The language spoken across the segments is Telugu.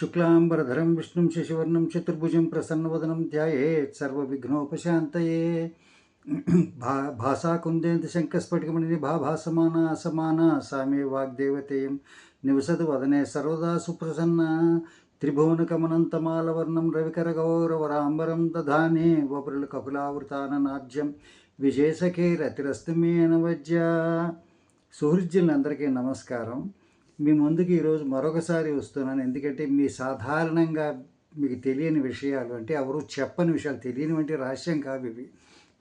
శుక్లాంబరధరం విష్ణుం శశివర్ణం చతుర్భుజం ప్రసన్నవదనం ధ్యాయేత్ సర్వవిఘ్నోపశాంతయే. భా భాషాకుందేంత శంకస్ఫటికమణిని భాభాసమాన అసమాన సామే వాగ్దేవతేయం. నివసతు వదనే సర్వదా సుప్రసన్న. త్రిభువనకమనంతమాలవర్ణం రవికరగౌరవరాంబరం దధానే. వపురులు కపులావృతాననాద్యం విశేషకే రతిరస్తు మే అనవజ్య సుహృద్యులందరికీ నమస్కారం. మీ ముందుకు ఈరోజు మరొకసారి వస్తున్నాను. ఎందుకంటే మీ సాధారణంగా మీకు తెలియని విషయాలు అంటే ఎవరు చెప్పని విషయాలు తెలియనివంటి రహస్యం కావు ఇవి.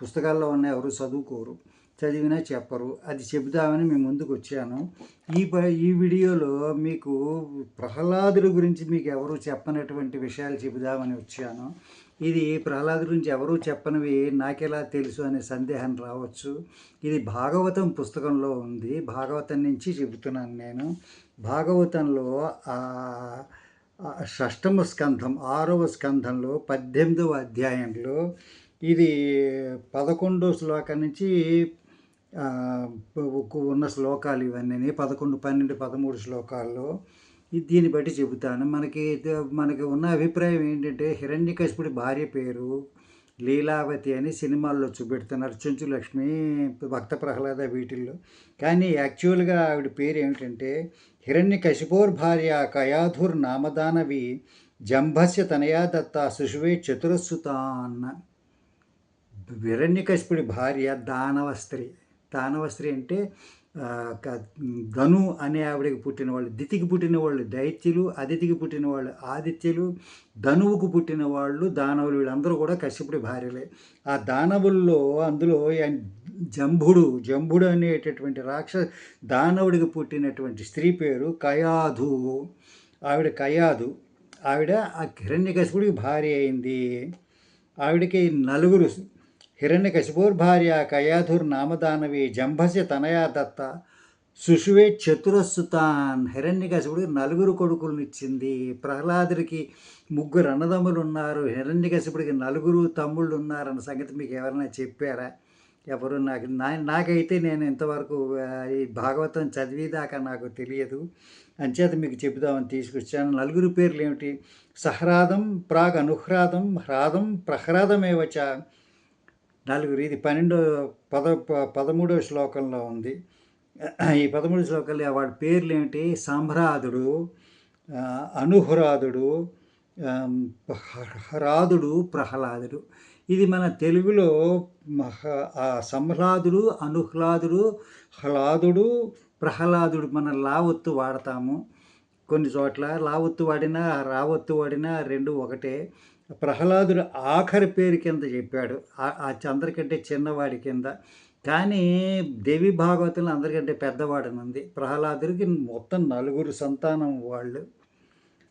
పుస్తకాల్లో ఉన్న ఎవరు చదువుకోరు చదివినా చెప్పరు. అది చెబుదామని మీ ముందుకు వచ్చాను. ఈ ఈ వీడియోలో మీకు ప్రహ్లాదుల గురించి మీకు ఎవరు చెప్పనటువంటి విషయాలు చెబుదామని వచ్చాను. ఇది ప్రహ్లాదు గురించి ఎవరూ చెప్పనివి నాకెలా తెలుసు అనే సందేహం రావచ్చు. ఇది భాగవతం పుస్తకంలో ఉంది. భాగవతం నుంచి చెబుతున్నాను నేను. భాగవతంలో షష్టమ స్కంధం ఆరవ స్కంధంలో పద్దెనిమిదవ అధ్యాయంలో ఇది పదకొండో శ్లోకం నుంచి ఉన్న శ్లోకాలు ఇవన్నీ పదకొండు పన్నెండు పదమూడు శ్లోకాల్లో దీన్ని బట్టి చెబుతాను. మనకి మనకి ఉన్న అభిప్రాయం ఏంటంటే హిరణ్యకశిపుడి భార్య పేరు లీలావతి అని సినిమాల్లో చూపెడుతున్నారు చెంచు లక్ష్మి భక్త ప్రహ్లాద వీటిల్లో. కానీ యాక్చువల్గా ఆవిడ పేరు ఏమిటంటే హిరణ్య కశిపోర్ భార్య కయాధుర్ నామదానవి జంభస్య తనయా దత్త శిశువే చతురస్సుతాన్న హిరణ్యకశిపుడి భార్య దానవస్త్రి. దానవస్త్రి అంటే ధను అనే ఆవిడకి పుట్టిన వాళ్ళు దితికి పుట్టిన వాళ్ళు దైత్యులు అదితికి పుట్టిన వాళ్ళు ఆదిత్యులు ధనువుకు పుట్టిన వాళ్ళు దానవులు వీళ్ళందరూ కూడా కశ్యపుడి భార్యలే. ఆ దానవుల్లో అందులో జంభుడు జంభుడు అనేటటువంటి రాక్ష దానవుడికి పుట్టినటువంటి స్త్రీ పేరు కయాధు. ఆవిడ కయాధు. ఆవిడ ఆ హిరణ్యకశిపుడికి భార్య అయింది. ఆవిడకి నలుగురు హిరణ్యకశిపోర్భార్య కయాధుర్ నామదానవి జంభస్య తనయా దత్త సుషువే చతురస్సుతాన్ హిరణ్యకశిపుడు నలుగురు కొడుకులనిచ్చింది ప్రహ్లాదుడికి ముగ్గురు అన్నదమ్ములు ఉన్నారు హిరణ్యకశిపుడికి నలుగురు తమ్ముళ్ళు ఉన్నారన్న సంగతి మీకు ఎవరైనా చెప్పారా ఎవరు నాకు నా నాకైతే నేను ఇంతవరకు ఈ భాగవతం చదివేదాకా నాకు తెలియదు అంచేత మీకు చెబుదామని తీసుకొచ్చాను. నలుగురు పేర్లు ఏమిటి సహ్రాదం ప్రాగ్ అనుహ్రాదం హ్రాదం ప్రహ్రాదమేవచ నలుగురు ఇది పన్నెండో పద పదమూడవ శ్లోకంలో ఉంది. ఈ పదమూడు శ్లోకంలో వాడి పేర్లు ఏమిటి సంభ్రాదుడు అనుహురాదుడు హ్రాదుడు ప్రహ్లాదుడు. ఇది మన తెలుగులో సంహ్లాదుడు అనుహ్లాదుడు హ్లాదుడు ప్రహ్లాదుడు మన లావొత్తు వాడతాము. కొన్ని చోట్ల లావొత్తు వాడినా రావొత్తు వాడినా రెండు ఒకటే. ప్రహ్లాదుడు ఆఖరి పేరు కింద చెప్పాడు. ఆ చంద్రకంటే చిన్నవాడి కింద. కానీ దేవి భాగవతులు అందరికంటే పెద్దవాడనుంది. ప్రహ్లాదుడికి మొత్తం నలుగురు సంతానం వాళ్ళు.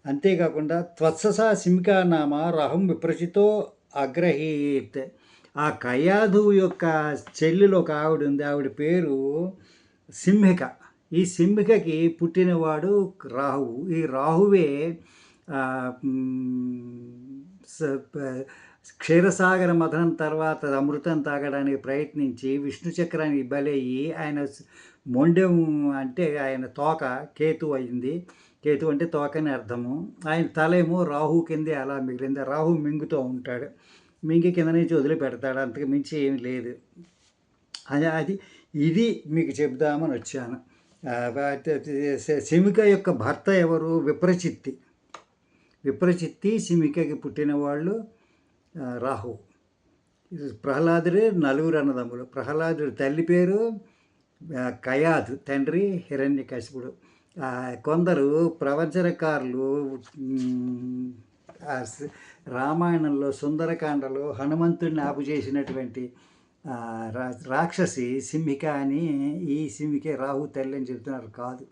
అంతేకాకుండా త్వత్ససా సింకా నామ రహం విప్రచితో అగ్రహీత్. ఆ కయాధు యొక్క చెల్లెలు ఒక ఆవిడ ఉంది. ఆవిడ పేరు సింహిక. ఈ సింహికకి పుట్టినవాడు రాహువు. ఈ రాహువే క్షీరసాగర మథనం తర్వాత అమృతం తాగడానికి ప్రయత్నించి విష్ణు చక్రానికి బలయ్యి ఆయన మొండెం అంటే ఆయన తోక కేతు అయింది. కేతు అంటే తోకని అర్థము. ఆయన తలేమో రాహు కిందే అలా మిగిలింది. రాహు మింగుతూ ఉంటాడు. మింగి కింద నుంచి వదిలిపెడతాడు. అంతకు మించి ఏమి లేదు. అది అది ఇది మీకు చెబుదామని వచ్చాను. శమిక యొక్క భర్త ఎవరు? విప్రచిత్తి. విప్రచిత్తి సిమికకి పుట్టిన వాళ్ళు రాహు. ప్రహ్లాదుడే నలుగురు అన్నదమ్ములు. ప్రహ్లాదుడి తల్లి పేరు కయాదు తండ్రి హిరణ్యకశిపుడు కొందరు ప్రవచనకారులు రామాయణంలో సుందరకాండలో హనుమంతుడిని ఆపు చేసినటువంటి రాక్షసి సింహిక అని ఈ సింహికే రాహు తల్లి అని చెబుతున్నారు. కాదు.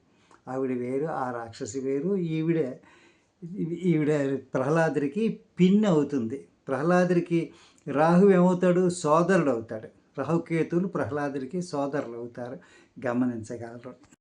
ఆవిడ వేరు ఆ రాక్షసి వేరు. ఈవిడే ఈవిడ ప్రహ్లాదుడికి పిన్ అవుతుంది. ప్రహ్లాదుడికి రాహు ఏమవుతాడు? సోదరుడు అవుతాడు. రాహుకేతులు ప్రహ్లాదుడికి సోదరులు అవుతారు. గమనించగలరు.